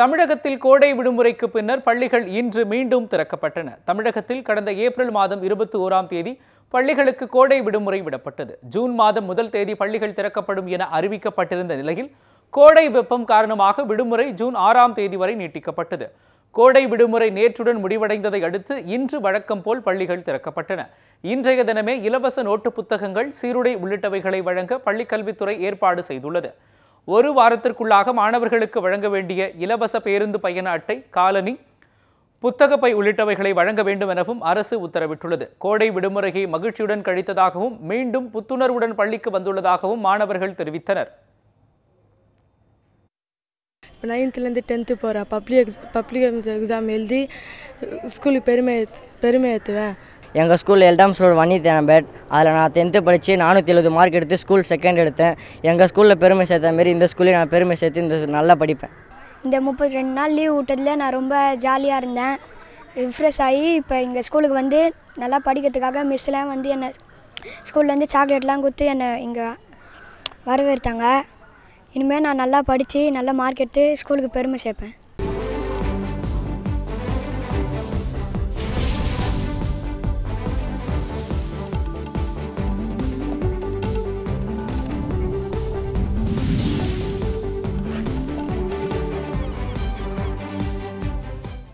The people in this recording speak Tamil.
தமிழகத்தில் கோடை விடுமுறைக்கு பின்னர் பள்ளிகள் இன்று மீண்டும் திறக்கப்பட்டன. தமிழகத்தில் கடந்த ஏப்ரல் மாதம் இருபத்தி ஓராம் தேதி பள்ளிகளுக்கு கோடை விடுமுறை விடப்பட்டது. ஜூன் மாதம் முதல் தேதி பள்ளிகள் திறக்கப்படும் என அறிவிக்கப்பட்டிருந்த நிலையில் கோடை வெப்பம் காரணமாக விடுமுறை ஜூன் ஆறாம் தேதி வரை நீட்டிக்கப்பட்டது. கோடை விடுமுறை நேற்றுடன் முடிவடைந்ததை அடுத்து இன்று வழக்கம் போல் பள்ளிகள் திறக்கப்பட்டன. இன்றைய தினமே இலவச நோட்டு புத்தகங்கள் சீருடை உள்ளிட்டவைகளை வழங்க பள்ளிக்கல்வித்துறை ஏற்பாடு செய்துள்ளது. ஒரு வாரத்திற்குள்ளாக மாணவர்களுக்கு வழங்க வேண்டிய இலவச பேருந்து பயண அட்டை காலனி புத்தகப்பை உள்ளிட்டவைகளை வழங்க வேண்டும் எனவும் அரசு உத்தரவிட்டுள்ளது. கோடை விடுமுறையை மகிழ்ச்சியுடன் கழித்ததாகவும் மீண்டும் புத்துணர்வுடன் பள்ளிக்கு வந்துள்ளதாகவும் மாணவர்கள் தெரிவித்தனர். இப்போ நைன்த்துலேருந்து டென்த்து போகிறேன் பப்ளிக் எக்ஸ் பப்ளிக் எக்ஸாம் எழுதி ஸ்கூலுக்கு பெருமை பெருமை ஏற்றுவேன் எங்கள் ஸ்கூலில் எல்டாம் ஸ்கூல் வன்னி பேட் அதில் நான் டென்த்து படித்து நானூற்றி எழுபது மார்க் எடுத்து ஸ்கூல் செகண்ட் எடுத்தேன். எங்கள் ஸ்கூலில் பெருமை சேர்த்த மாரி இந்த ஸ்கூல்லையும் நான் பெருமை சேர்த்து இந்த நல்லா படிப்பேன். இந்த முப்பத்தி ரெண்டு நாள் லீவ் விட்டதுல நான் ரொம்ப ஜாலியாக இருந்தேன். ரிஃப்ரெஷ் ஆகி இப்போ எங்கள் ஸ்கூலுக்கு வந்து நல்லா படிக்கிறதுக்காக மிஸ்லாம் வந்து என்னை ஸ்கூல்லேருந்து சாக்லேட்லாம் கொடுத்து என்னை இங்கே வரவேற்றாங்க. இனிமேல் நான் நல்லா படித்து நல்ல மார்க் எடுத்து ஸ்கூலுக்கு பெருமை சேர்ப்பேன்.